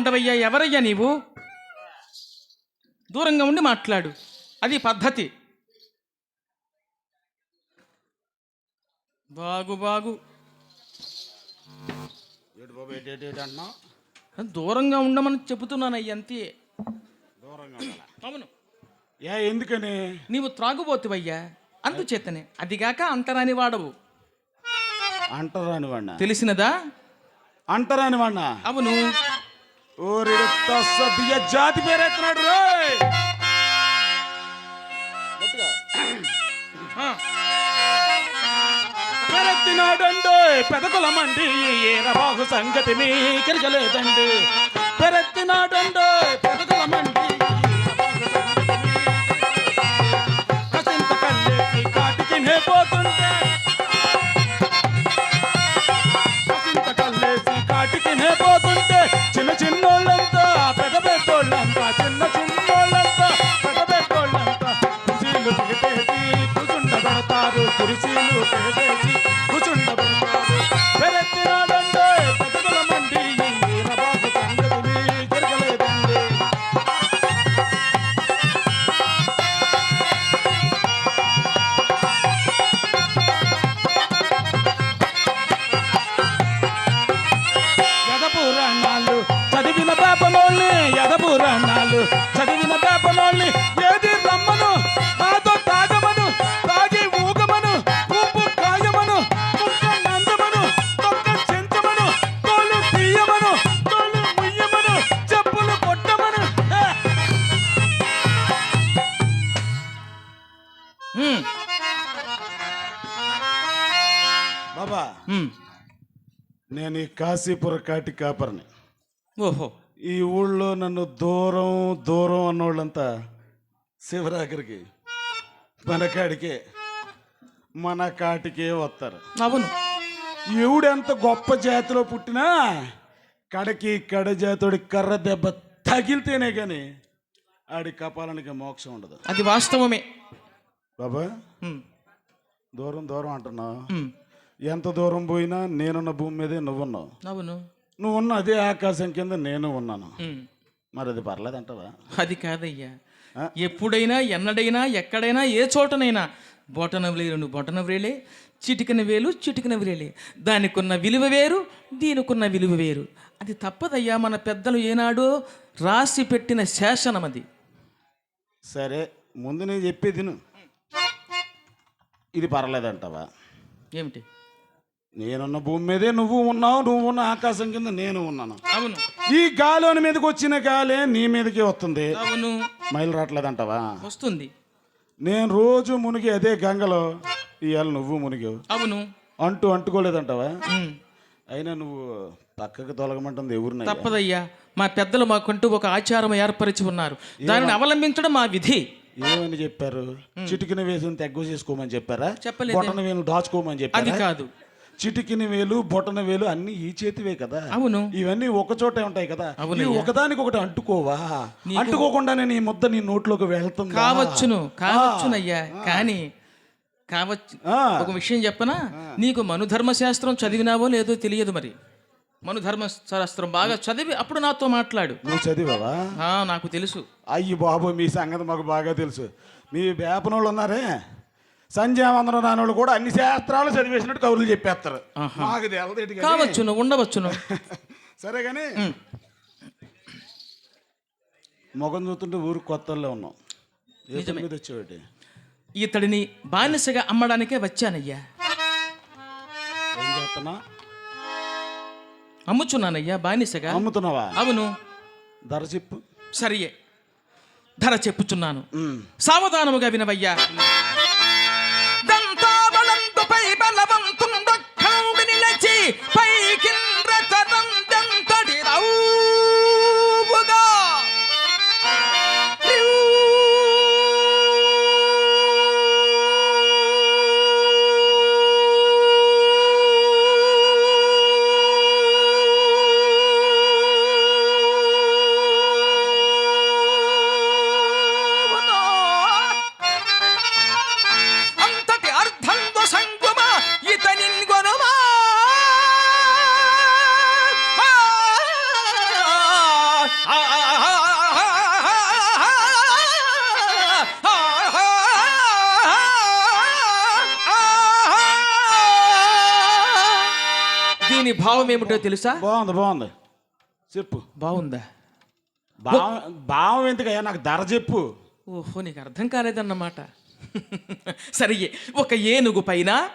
ఉండవయ్యా ఎవరయ్యా నీవు? దూరంగా ఉండి మాట్లాడు. అది పద్ధతి. బాగు బాగు. దూరంగా ఉండమని చెబుతున్నానయ్య అంతే. దూరంగా? అవును. ఏ ఎందుకని? నీవు త్రాగుబోతువయ్యా అందుచేతనే. అదిగాక అంటరాని వాడవు. అంటరాని వాడినా తెలిసినదా? అంటరాని వాడినా అవును. జాతి పేరెత్తున్నాడు రోయ్ పెరెత్తినాడండి పెదకులమండి ఏరబాగు సంగతి మీ కిరగలేదండి పెరెత్తినాడండి చదివిన పేపనోళ్ళని ఏది రమ్మను? నాతో తాగమను తాగి ఊగమను ఉప్పు కాయమను ముక్క నందమను తొక్క చెంచమను తోలు తీయమను తోలు ముయ్యమను చెప్పులు కొట్టమను. బాబా. నేను ఈ కాశీపుర కాటి కాపరిని. ఓహో. ఈ ఊళ్ళో నన్ను దూరం దూరం అన్నోళ్ళంతా శివరాఖరికి మన కాడికే మన కాటికే వస్తారు. అవును. ఎవడెంత గొప్ప జాతిలో పుట్టినా కడకి కడ జాతుడి కర్ర దెబ్బ తగిలితేనే కానీ ఆడి కపాలానికి మోక్షం ఉండదు. అది వాస్తవమే. బాబా దూరం దూరం అంటున్నావు. ఎంత దూరం పోయినా నేనున్న భూమి మీదే నువ్వున్నావు. అవును. నువ్వు ఉన్న అదే ఆకాశం కింద నేను ఉన్నాను. మరి అది పర్లేదంటావా? అది కాదయ్యా? ఎప్పుడైనా ఎన్నడైనా ఎక్కడైనా ఏ చోటనైనా బొటన వేలు బొటన వ్రేలే చిటికన వేలు చిటికన వ్రేలే దానికున్న విలువ వేరు దీనికున్న విలువ వేరు. అది తప్పదయ్యా మన పెద్దలు ఏనాడో రాసి పెట్టిన శాసనం అది. సరే ముందు నేను చెప్పేది. ఇది పర్లేదంటావా? ఏమిటి? నేనున్న భూమి మీదే నువ్వు ఉన్నావు నువ్వు ఉన్న ఆకాశం కింద నేను ఉన్నాను. అవును. ఈ గాలోని మీదకి వచ్చిన గాలే నీ మీదకి వస్తుంది. అవును. మైలు రావట్లేదంటావా వస్తుంది. నేను రోజు మునిగి అదే గంగలో ఇవాళ నువ్వు మునిగావు. అవును. అంటూ అంటుకోలేదంటావా. అయినా నువ్వు పక్కకు తొలగమంటుంది ఎవరినయ్యా? తప్పదయ్యా. మా పెద్దలు మాకంటూ ఒక ఆచారం ఏర్పరిచి ఉన్నారు. దానిని అవలంబించడం మా విధి. ఏమని చెప్పారు? చిటికిన వేసుని తెగ్గు చేసుకోమని చెప్పారా చెప్పలేదే. వేలు దాచుకోమని అది చెప్పారా కాదు. చిటికిన వేలు బొటన వేలు అన్ని ఈ చేతివే కదా. అవును. ఇవన్నీ ఒక చోటే ఉంటాయి కదా. ఇవి ఒకదానికి ఒకటి అంటుకోవా? అంటుకోకుండానే నీ ముద్ద నీ నోట్లోకి వెళ్తుందా? కావచ్చును కావచ్చునయ్యా కానీ కావచ్చు ఒక విషయం చెప్పనా? నీకు మనుధర్మశాస్త్రం చదివినావో లేదో తెలియదు మరి. మనుధర్మ శాస్త్రం బాగా చదివి అప్పుడు నాతో మాట్లాడు. నువ్వు చదివావా? ఆ, నాకు తెలుసు. అయ్యి బాబు మీ సంగతి మాకు బాగా తెలుసు. మీ వేపనోళ్ళు ఉన్నారే? సంధ్యావందనం రానోళ్ళు కూడా అన్ని శాస్త్రాలు చదివేసినట్టు కవులు చెప్పేస్తారు. మాకు తెలదేటి కానీ. కావచ్చును ఉండవచ్చును. సరే కానీ మొగం చూస్తుంటే ఊరు కొత్తల్లో ఉన్నాం. మీద వచ్చేవాటి? ఇతడిని బానిసగా అమ్మడానికే వచ్చానయ్యా. ఏం చేస్తున్నా? అమ్ముచున్నానయ్యా బానిసగా. అమ్ముతున్నావా? అవును. ధర చెప్పు. సరియే. ధర చెప్పుచున్నాను. సావధానముగా వినవయ్యా. దీని భావం ఏమిటో తెలుసా? బాగుంది బాగుంది. చెప్పు. బాగుందా? భావం భావం ఎందుకయ్యా? నాకు ధర చెప్పు. ఓహో నీకు అర్థం కాలేదన్నమాట. సరే ఒక ఏనుగు పైన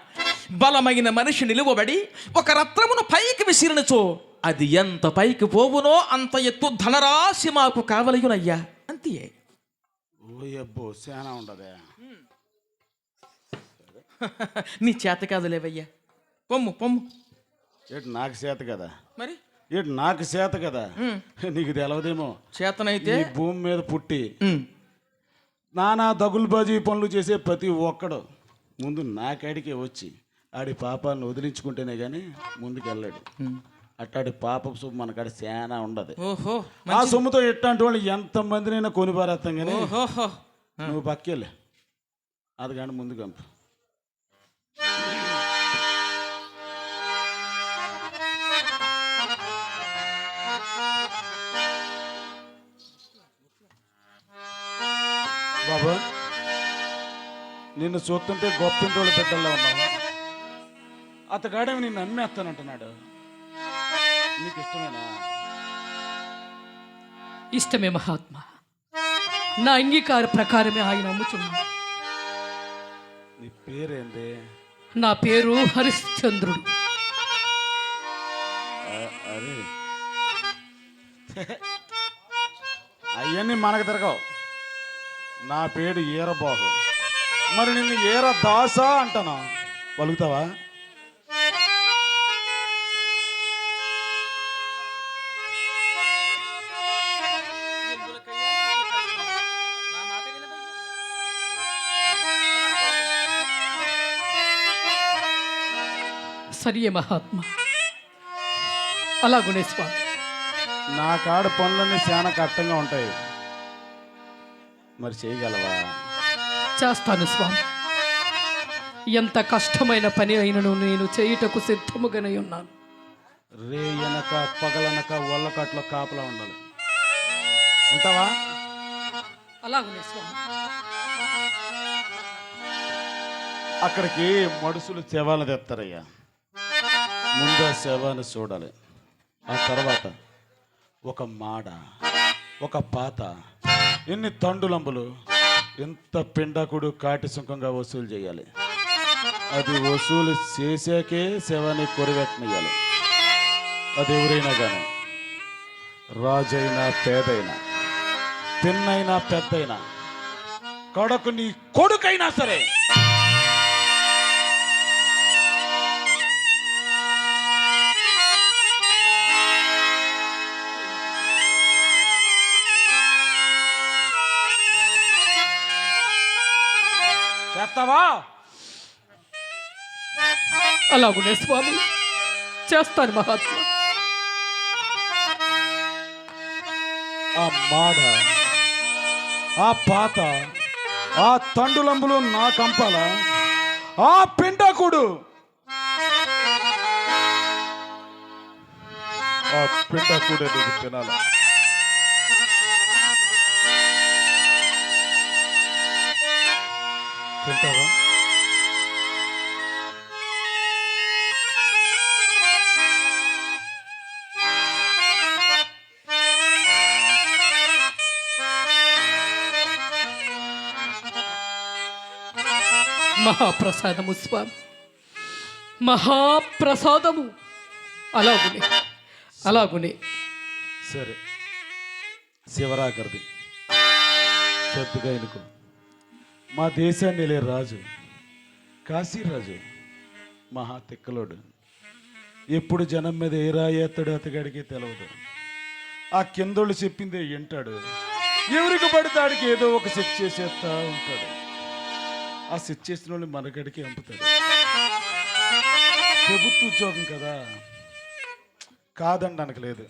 బలమైన మనిషి నిలువబడి ఒక రత్నమును పైకి విసిరినచో. అది ఎంత పైకి పోవునో అంత ఎత్తు ధనరాశి మాకు కావలయునయ్యా. అంతే ఓ అబ్బో చాలా ఉండదే. నీ చేత కాదు లేవయ్యా. పొమ్ము పొమ్ము. ఏటి నాకు చేత కదా? మరి? ఏటి నాకు చేత కదా? నీకు తెలవదేమో. చేతనైతే? ఈ భూమి మీద పుట్టి నానా దగులుబాజీ పనులు చేసే ప్రతి ఒక్కడు ముందు నా కాడికే వచ్చి ఆడి పాపాలను వదిలించుకుంటేనే కానీ ముందుకు వెళ్ళాడు అట్టాడి పాప సొమ్ము మన కాడ చాలా ఉండదు. ఓహో ఆ సొమ్ముతో ఎట్లాంటి వాళ్ళు ఎంతమందినైనా కొనిపారేస్తాం కానీ నువ్వు పక్కెళ్ళి. అది కానీ ముందు కంపు బాబా నిన్ను చూస్తుంటే గొప్పింటోళ్ళ బిడ్డల్లో ఉన్నావు. అతగాడేమి నిన్ను అమ్మేస్తానంటున్నాడు నీకు ఇష్టమేనా ఇష్టమే మహాత్మా. నా అంగీకార ప్రకారమే ఆయన అమ్ముచున్నాను నీ పేరేంది? నా పేరు హరిశ్చంద్రుడు. అరే. అవన్నీ మనకు తిరగవు. నా పేరు ఈరబాబు మరి నిన్ను ఈర దాస అంటాను? పలుకుతావా సరియే మహాత్మ అలా స్వామి నా కాడ పనులన్నీ చాలా కట్టంగా ఉంటాయి మరి చేయగలవా చేస్తాను స్వామి ఎంత కష్టమైన పని అయినను నేను చేయుటకు సిద్ధముగానే ఉన్నాను రే ఎనక పగలనక ఒళ్ళకట్లో కాపలా ఉండాలి ఉంటావా అలా స్వామి అక్కడికి మడుసులు శవాలు తెస్తారయ్యా ముందు ఆ శవాన్ని చూడాలి. ఆ తర్వాత ఒక మాడ ఒక పాత ఎన్ని తండులంబులు ఎంత పిండకుడు కాటి సుంకంగా వసూలు చేయాలి. అది వసూలు చేసాకే శవాన్ని కొరివెట్టనియాలి అది ఎవరైనా కానీ రాజైనా పేదైనా తిన్నైనా పెద్దైనా కడకు నీ కొడుకైనా సరే చేస్తావా? అలాగునే స్వామి. చేస్తాను మహాత్మా ఆ మాడ ఆ పాత ఆ తండులంబులు నా కంపాల ఆ పిండకుడు. ఆ పిండకుడే నువ్వు తినాల? తింటావా? మహాప్రసాదము స్వామి. మహాప్రసాదము. అలాగునే అలాగునే. సరే. శివరాకరిది. సత్తుగా ఎనుకో మా దేశాన్ని వెళ్ళే రాజు కాశీరాజు మహా తిక్కలోడు. ఎప్పుడు జనం మీద ఏ రాయేస్తాడు అతగాడికి తెలవదు. ఆ కిందోళ్ళు చెప్పిందే వింటాడు. ఎవరికి పడితే ఏదో ఒక సెట్ చేసేస్తా ఉంటాడు. ఆ సెట్ చేసిన వాళ్ళు మనగడికి పంపుతాడు ప్రభుత్వ ఉద్యోగం కదా. కాదండి అనకలేదు.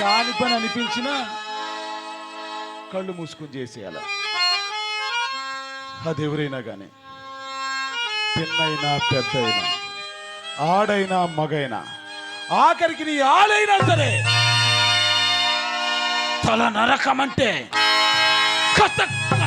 కాని పని అనిపించినా కళ్ళు మూసుకొని చేసేయాల? అది ఎవరైనా కానీ పిన్నైనా పెద్దయినా ఆడైనా మగైనా ఆఖరికి నీ ఆడైనా సరే తల నరకమంటే కసక్కన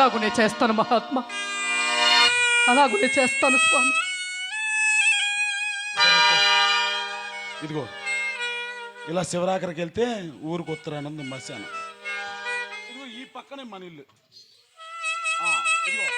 అలాగునే చేస్తాను మహాత్మ. అలాగునే చేస్తాను స్వామి. ఇదిగో ఇలా శివరాకరికి వెళ్తే ఊరికి ఉత్తరానందం మశానం ఇదిగో ఈ పక్కనే మన ఇల్లు. ఇదిగో.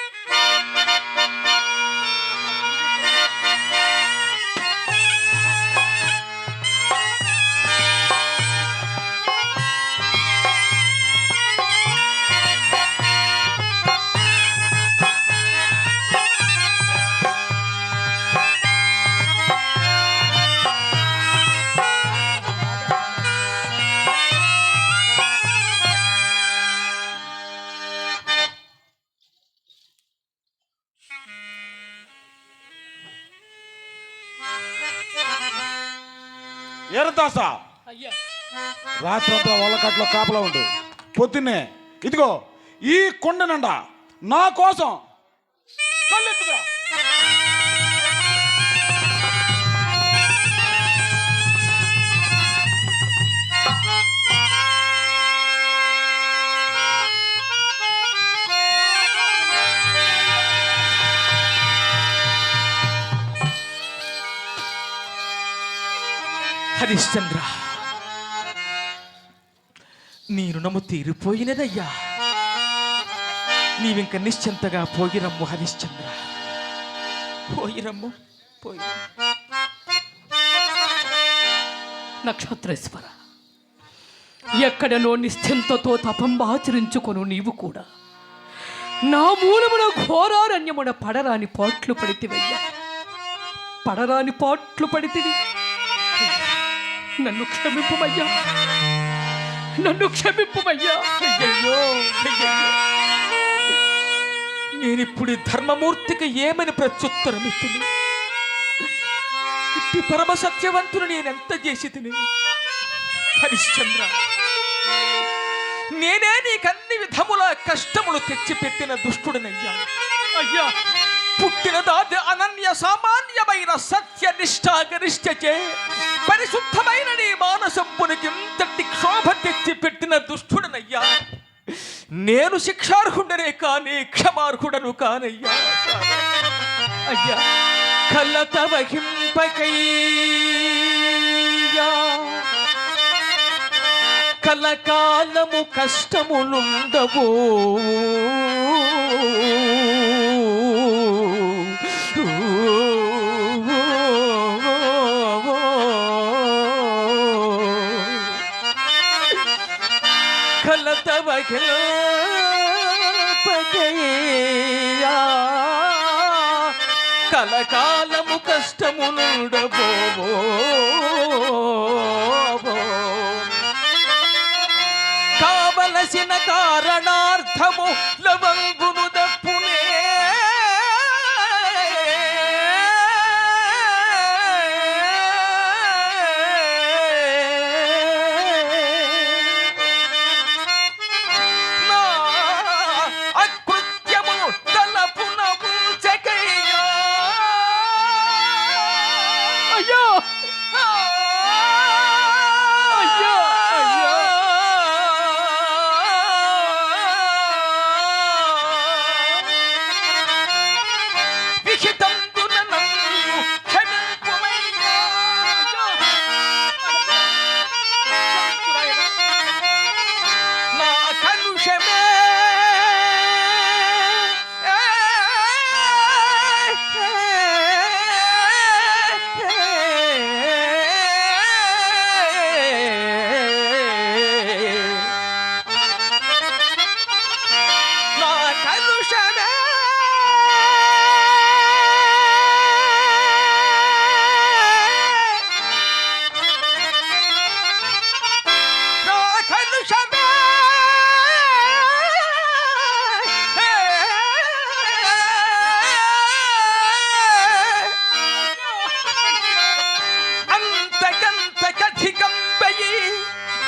అయ్యా. రాత్రంతా వల్లకట్లో కాపలా ఉండు. పొద్దున్నే. ఇదిగో ఈ కొండనండా నా కోసం. కళ్ళెత్తుగా హరిశ్చంద్ర నీ రుణము తీరిపోయినదయ్యా. నీవింక నిశ్చింతగా పోయిరమ్ము హరిశ్చంద్ర పోయిరమ్ము పోయి. నక్షత్రేశ్వర ఎక్కడనో నిశ్చింతతో తపంబాచరించుకొను నీవు కూడా. నా మూలమున ఘోరారణ్యమున పడరాని పాట్లు పడితివయ్యా. పడరాని పాట్లు పడితివి. నన్ను క్షమింపుమయ్యా. నన్ను క్షమింపుమయ్యా. అయ్యయ్యో నేనిప్పుడు ఈ ధర్మమూర్తికి ఏమని ప్రత్యుత్తరం ఇస్తుంది ఇట్టి పరమ సత్యవంతుని నేనెంత చేసి తిని హరిశ్చంద్ర నేనే నీకన్ని విధముల కష్టములు తెచ్చిపెట్టిన దుష్టుడినయ్యా. అయ్యా. పుట్టిన దాది అనన్య సామాన్యమైన సత్య నిష్ఠాగరిష్టచే పరిశుద్ధమైన నీ మానసంపునికి ఇంతటి క్షోభ తెచ్చి పెట్టిన దుష్టుడనయ్యా. నేను శిక్షార్హుడనే కానీ క్షమార్హుడను కానయ్యా. అయ్యా కలత వహింపకయ్యా. కలకాలము కష్టములుండవు. కలత వహింపకయ్యా కలకాలము కష్టములుండబోవో కావలసిన కారణార్థము లవంగును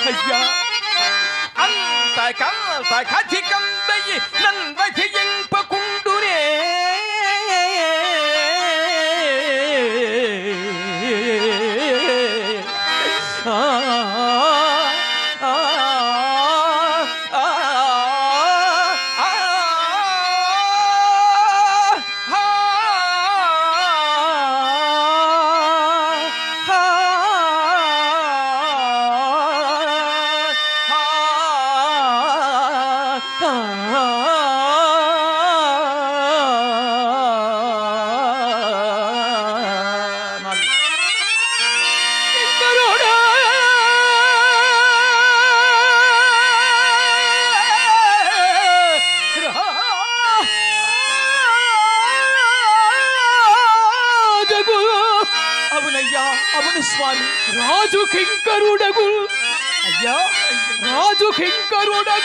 哎呀，俺在干，在 cán là tài.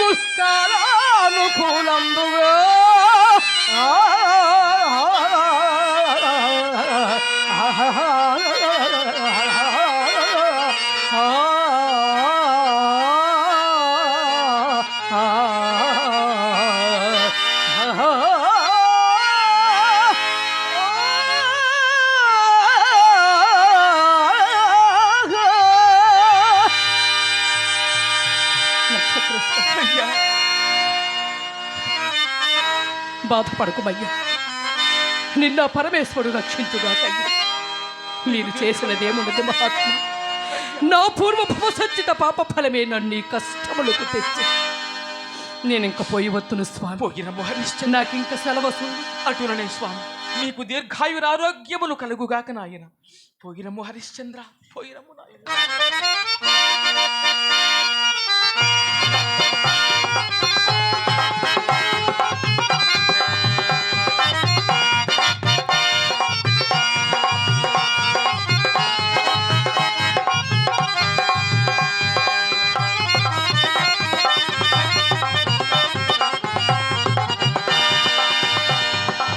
కింకరుడగు బాధపడకుమయ్యా. నిన్న పరమేశ్వరుడు రక్షించుగా తల్లి మీరు చేసినదేమున్నది మహాత్మ నా పూర్వపు సంచిత పాప ఫలమే నన్ను ఈ కష్టములకు తెచ్చి. నేను ఇంక పోయి వత్తును స్వామి. పోయిన హరిశ్చంద్ర నాకు ఇంక సెలవు అటులనే స్వామి. మీకు దీర్ఘాయురారోగ్యములు కలుగుగాక నాయన. పోయినము హరిశ్చంద్ర పోయినము నాయన.